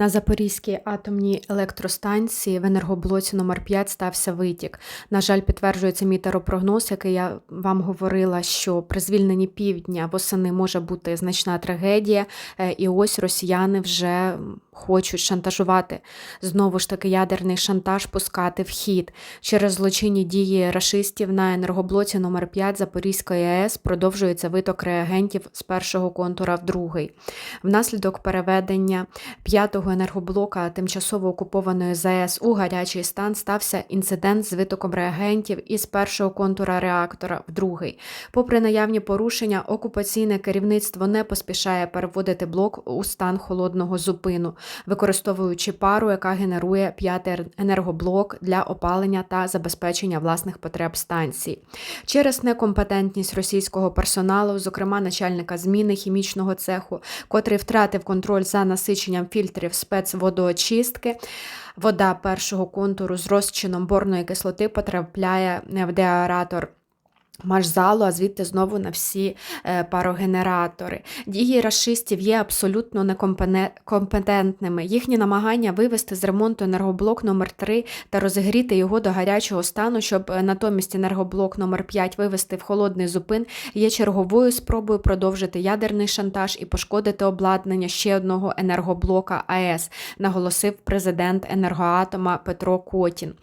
На Запорізькій атомній електростанції в енергоблоці номер 5 стався витік. На жаль, підтверджується мій теропрогноз, який я вам говорила, що при звільненні півдня восени може бути значна трагедія. Е, І ось росіяни вже хочуть шантажувати знову ж таки ядерний шантаж пускати в хід. Через злочинні дії рашистів на енергоблоці номер 5 Запорізької АЕС продовжується виток реагентів з першого контура в другий. Внаслідок переведення п'ятого енергоблока тимчасово окупованої ЗАЕС у гарячий стан стався інцидент з витоком реагентів із першого контура реактора в другий. Попри наявні порушення, окупаційне керівництво не поспішає переводити блок у стан холодного зупину, використовуючи пару, яка генерує п'ятий енергоблок для опалення та забезпечення власних потреб станції. Через некомпетентність російського персоналу, зокрема начальника зміни хімічного цеху, котрий втратив контроль за насиченням фільтрів спецводоочистки. Вода першого контуру з розчином борної кислоти потрапляє в деаератор Машзалу, а звідти знову на всі е, парогенератори. Дії рашистів є абсолютно некомпетентними. Їхні намагання вивести з ремонту енергоблок номер 3 та розігріти його до гарячого стану, щоб е, натомість енергоблок номер 5 вивести в холодний зупин, є черговою спробою продовжити ядерний шантаж і пошкодити обладнання ще одного енергоблока АЕС, наголосив президент енергоатома Петро Котін.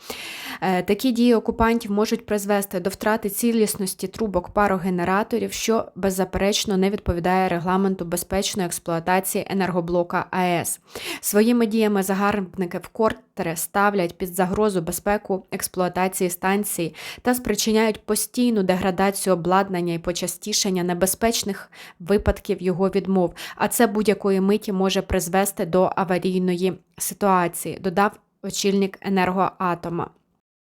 Е, Такі дії окупантів можуть призвести до втрати цілісності трубок парогенераторів, що беззаперечно не відповідає регламенту безпечної експлуатації енергоблока АЕС. Своїми діями загарбники вкотре ставлять під загрозу безпеку експлуатації станції та спричиняють постійну деградацію обладнання і почастішення небезпечних випадків його відмов. А це будь-якої миті може призвести до аварійної ситуації, додав очільник енергоатома.